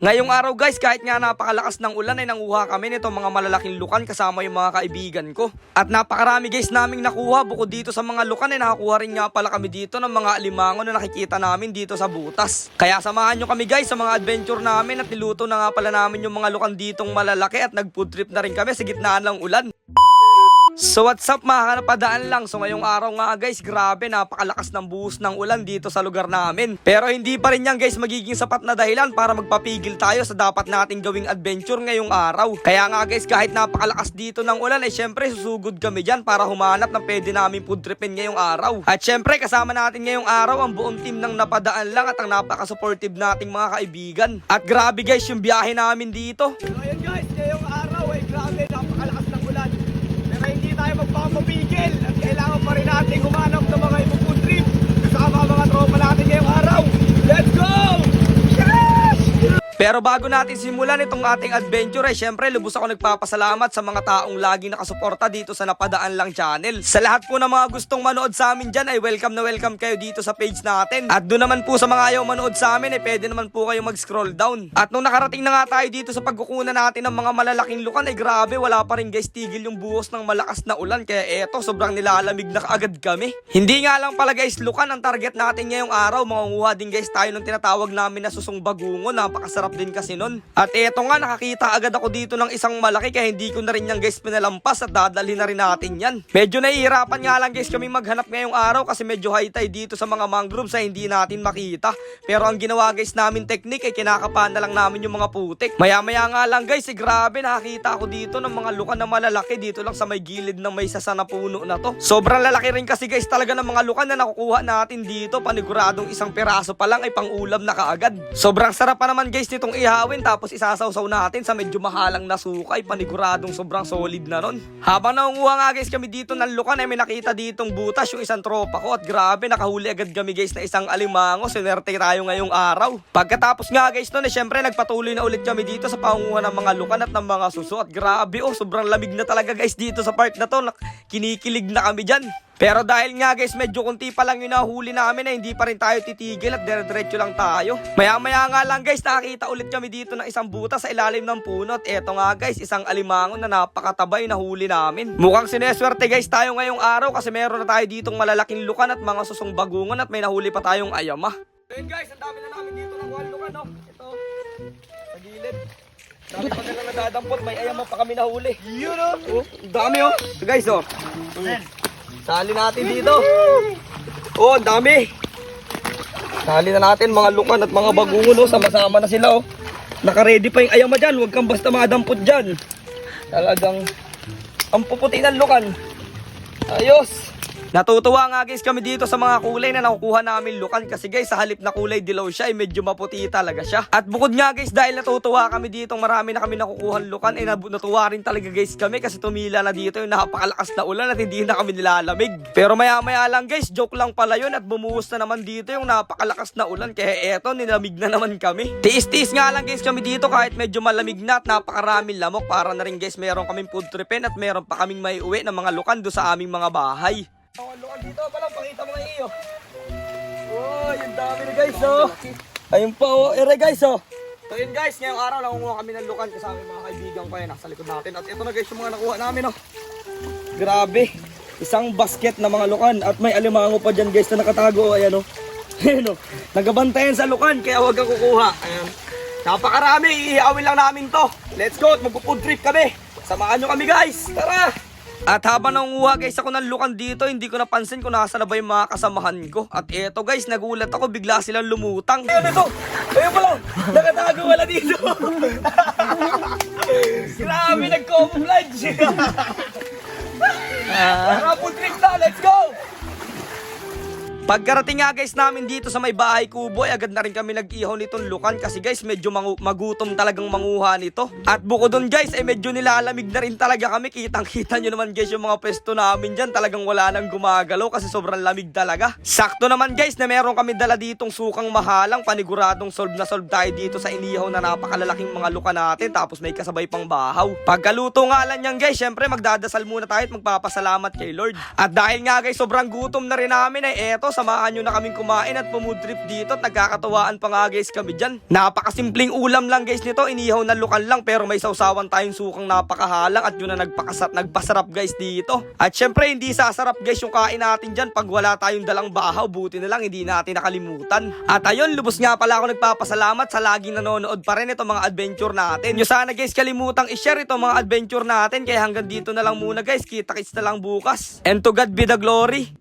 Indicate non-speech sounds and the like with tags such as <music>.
Ngayong araw guys, kahit nga napakalakas ng ulan ay nanguha kami nito mga malalaking lukan kasama yung mga kaibigan ko. At napakarami guys naming nakuha bukod dito sa mga lukan ay nakakuha rin nga pala kami dito ng mga alimango na nakikita namin dito sa butas. Kaya samahan nyo kami guys sa mga adventure namin at niluto na nga pala namin yung mga lukan ditong malalaki at nag food trip na rin kami sa gitnaan ng ulan. So what's up mga kanapadaan lang? So ngayong araw nga guys Grabe napakalakas ng buhos ng ulan dito sa lugar namin. Pero hindi pa rin yan guys Magiging sapat na dahilan Para magpapigil tayo sa dapat nating gawing adventure ngayong araw. Kaya nga guys kahit napakalakas dito ng ulan Ay syempre susugod kami dyan Para humanap ng pwede namin food tripin ngayong araw. At syempre kasama natin ngayong araw Ang buong team ng napadaan lang At ang napaka-supportive nating mga kaibigan. At grabe guys yung biyahe namin dito. So guys, ngayong araw ay grabe, napakalakas ng ulan. Pero hindi tayo magpapapigil at kailangan pa rin natin humanap ng mga ibang trip kasama ang mga tropa natin ngayong araw. Let's go! Yes! Pero bago natin simulan itong ating adventure ay syempre lubos ako nagpapasalamat sa mga taong laging nakasuporta dito sa Napadaan Lang Channel. Sa lahat po ng mga gustong manood sa amin dyan ay welcome na welcome kayo dito sa page natin. At doon naman po sa mga ayaw manood sa amin ay pwede naman po kayo mag-scroll down. At nung nakarating na nga tayo dito sa pagkukunan natin ng mga malalaking lukan ay grabe wala pa rin guys tigil yung buhos ng malakas na ulan kaya eto sobrang nilalamig na kaagad kami. Hindi nga lang pala guys lukan ang target natin ngayong araw mangunguha din guys tayo ng tinatawag namin na susong bagungo napakasarap din kasi nun. At eto nga nakakita agad ako dito ng isang malaki kaya hindi ko na rin yan guys pinalampas at dadalhin na rin natin yan. Medyo nahihirapan nga lang guys kami maghanap ngayong araw kasi medyo high tide dito sa mga mangroves sa hindi natin makita. Pero ang ginawa guys namin technique ay kinakapahan na lang namin yung mga putik. Maya maya nga lang guys eh grabe nakakita ako dito ng mga lukan na malalaki dito lang sa may gilid ng may sasana puno na to. Sobrang lalaki rin kasi guys talaga ng mga lukan na nakukuha natin dito paniguradong isang piraso pa lang ay pangulam na kaagad. Sobrang sarap pa naman guys nitong ihawin tapos isasawsaw natin sa medyo mahalang na sukay paniguradong sobrang solid na nun. Habang naunguha nga guys kami dito ng lukan ay may nakita ditong butas yung isang tropa ko at grabe nakahuli agad kami guys na isang alimango sinerte tayo ngayong araw. Pagkatapos nga guys nun eh syempre nagpatuloy na ulit kami dito sa pangunguha ng mga lukan at ng mga suso at grabe oh sobrang lamig na talaga guys dito sa part na to kinikilig na kami dyan. Pero dahil nga guys, medyo kunti pa lang yung nahuli namin na hindi pa rin tayo titigil at dire-diretso lang tayo. Maya-maya nga lang guys, nakakita ulit kami dito ng isang buta sa ilalim ng puno at eto nga guys, isang alimango na napakatabay na huli namin. Mukhang sineswerte guys tayo ngayong araw kasi meron na tayo ditong malalaking lukan at mga susong bagungon at may nahuli pa tayong ayama. Ayun guys, ang dami na namin dito ng lukan no. Ito, sa gilid. Dami pa nila nadadampot, may ayama pa kami nahuli. Yun oh! Oh, ang dami oh. Ito guys oh. Sali natin dito. Oh, dami. Sali na natin mga lukan at mga bagungon oh. Sama-sama na sila oh. Naka-ready pa yung ayama dyan. Huwag kang basta madampot dyan. Talagang ang puputi ng lukan. Ayos. Natutuwa nga guys kami dito sa mga kulay na nakukuha namin lukan kasi guys sa halip na kulay dilaw siya ay medyo maputi talaga siya. At bukod nga guys dahil natutuwa kami dito marami na kami nakukuha lukan ay nabu- natuwa rin talaga guys kami kasi tumila na dito yung napakalakas na ulan at hindi na kami nilalamig. Pero maya maya lang guys joke lang pala yun at bumuhos na naman dito yung napakalakas na ulan kaya eto nilamig na naman kami. Tiis-tiis nga lang guys kami dito kahit medyo malamig na at napakaraming lamok para na rin guys meron kaming food tripin at meron pa kaming may uwi ng mga lukan do sa aming mga bahay. Mga lukan dito pa lang, pakita mo iyo. Oh, yung dami guys, oh. Ayun pa, oh. Ere guys, oh. So yun guys, ngayong araw nangunguha kami ng lukan kasama yung mga kaibigan ko yan nasa likod natin. At ito na guys yung mga nakuha namin, oh. Grabe. Isang basket na mga lukan at may alimango pa dyan guys na nakatago, oh. ayan oh. <laughs> Ayan oh. Nagabantayan sa lukan kaya huwag kang kukuha. Ayan. Napakarami, iiawin lang namin to. Let's go, at magpo-food trip kami. Samahan nyo kami guys, tara! At habang nangunguha guys ako ng lukan dito, hindi ko napansin kung nasa na ba yung mga kasamahan ko. At eto guys, nagulat ako, bigla silang lumutang. Ayun ito! Ayun pala! Nakatago wala dito! <laughs> Grabe, nag-camouflage! Tara, food trip na, let's go! Pagkarating nga guys namin dito sa may bahay kubo, ay agad na rin kami nag-ihaw nitong lukan kasi guys medyo magutom talagang manguha nito. At bukod doon guys ay medyo nilalamig na rin talaga kami. Kitang kita nyo naman guys yung mga pwesto namin dyan talagang wala nang gumagalaw kasi sobrang lamig talaga. Sakto naman guys na meron kami dala ditong sukang mahalang paniguradong solve na solve tayo dito sa inihaw na napakalalaking mga luka natin tapos may kasabay pang bahaw. Pagkaluto nga lang yan guys, syempre magdadasal muna tayo at magpapasalamat kay Lord. At dahil nga guys sobrang gutom na rin namin ay eto samahan nyo na kaming kumain at pumood trip dito at nagkakatawaan pa nga guys kami dyan. Napakasimpleng ulam lang guys nito, inihaw na lukan lang pero may sausawan tayong sukang napakahalang at yun na nagpakasat, nagpasarap guys dito. At syempre hindi sasarap guys yung kain natin dyan pag wala tayong dalang bahaw, buti na lang hindi natin nakalimutan. At ayun, lubos nga pala ako nagpapasalamat sa laging nanonood pa rin itong mga adventure natin. Nyo sana guys kalimutang i-share itong mga adventure natin kaya hanggang dito na lang muna guys, kita-kits na lang bukas. And to God be the glory.